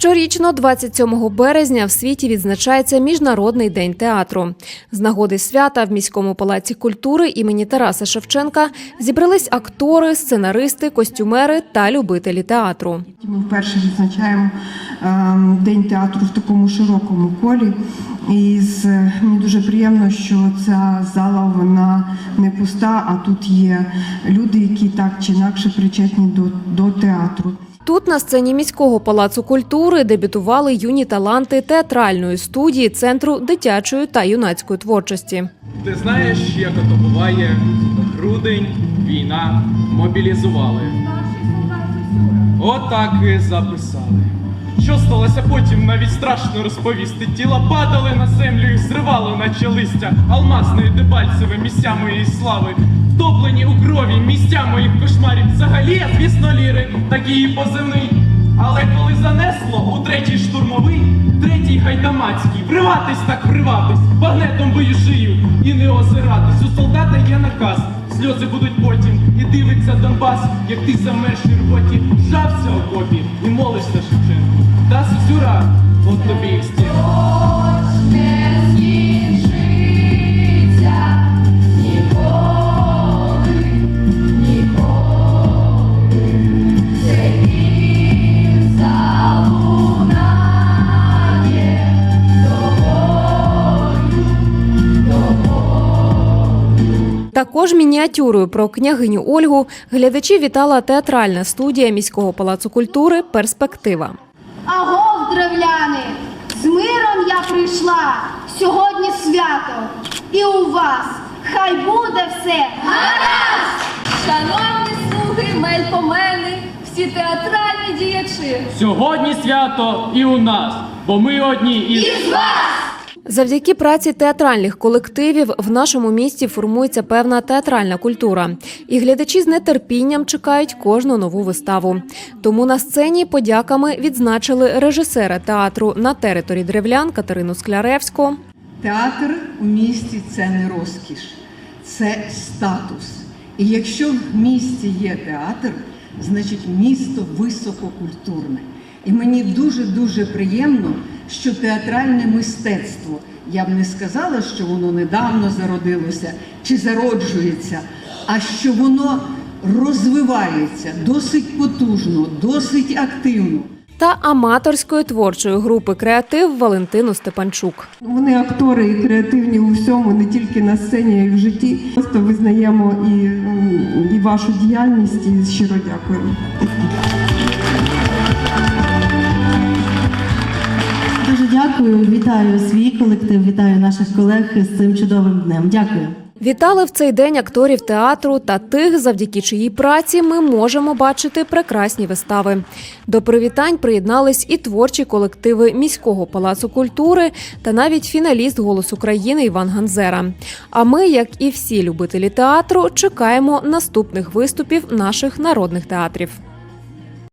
Щорічно, 27 березня, в світі відзначається Міжнародний день театру. З нагоди свята в міському палаці культури імені Тараса Шевченка зібрались актори, сценаристи, костюмери та любителі театру. Ми вперше відзначаємо ем, День театру в такому широкому колі. І мені дуже приємно, що ця зала вона не пуста, а тут є люди, які так чи інакше причетні до, до театру. Тут на сцені міського палацу культури дебютували юні таланти театральної студії Центру дитячої та юнацької творчості. Ти знаєш, як ото буває, грудень, війна, мобілізували. Отак і записали. Що сталося потім, навіть страшно розповісти. Тіла падали на землю і зривало, наче листя, алмазної дебальцеве місця моєї слави. Втоплені у крові місця моїх кошмарів. Взагалі, звісно, ліри, такий і позивний. Але коли занесло у третій штурмовий, третій гайдамацький, вриватись так вриватись, багнетом бою шию і не озиратись. У солдата є наказ, сльози будуть потім, і дивиться Донбас, як ти замершій роботі, жався у копі і молишся Шевченку. Та сюра, от тобі. Також мініатюрою про княгиню Ольгу глядачі вітала театральна студія міського палацу культури Перспектива. Агов, древляни, з миром я прийшла, сьогодні свято, і у вас хай буде все гаразд! Шановні слуги, мельпомени, всі театральні діячі. Сьогодні свято і у нас, бо ми одні із. Із вас! Завдяки праці театральних колективів в нашому місті формується певна театральна культура, і глядачі з нетерпінням чекають кожну нову виставу. Тому на сцені подяками відзначили режисера театру на території древлян Катерину Скляревську. Театр у місті це не розкіш, це статус. І якщо в місті є театр, значить місто висококультурне. І мені дуже-дуже приємно, що театральне мистецтво, я б не сказала, що воно недавно зародилося чи зароджується, а що воно розвивається досить потужно, досить активно. Та аматорської творчої групи креатив Валентину Степанчук. Вони актори і креативні у всьому, не тільки на сцені, а й в житті. Просто визнаємо і, і вашу діяльність і щиро дякуємо. Дякую. Вітаю свій колектив, вітаю наших колег з цим чудовим днем. Дякую. Вітали в цей день акторів театру та тих, завдяки чиїй праці ми можемо бачити прекрасні вистави. До привітань приєднались і творчі колективи міського палацу культури та навіть фіналіст «Голос України Іван Ганзера. А ми, як і всі любителі театру, чекаємо наступних виступів наших народних театрів.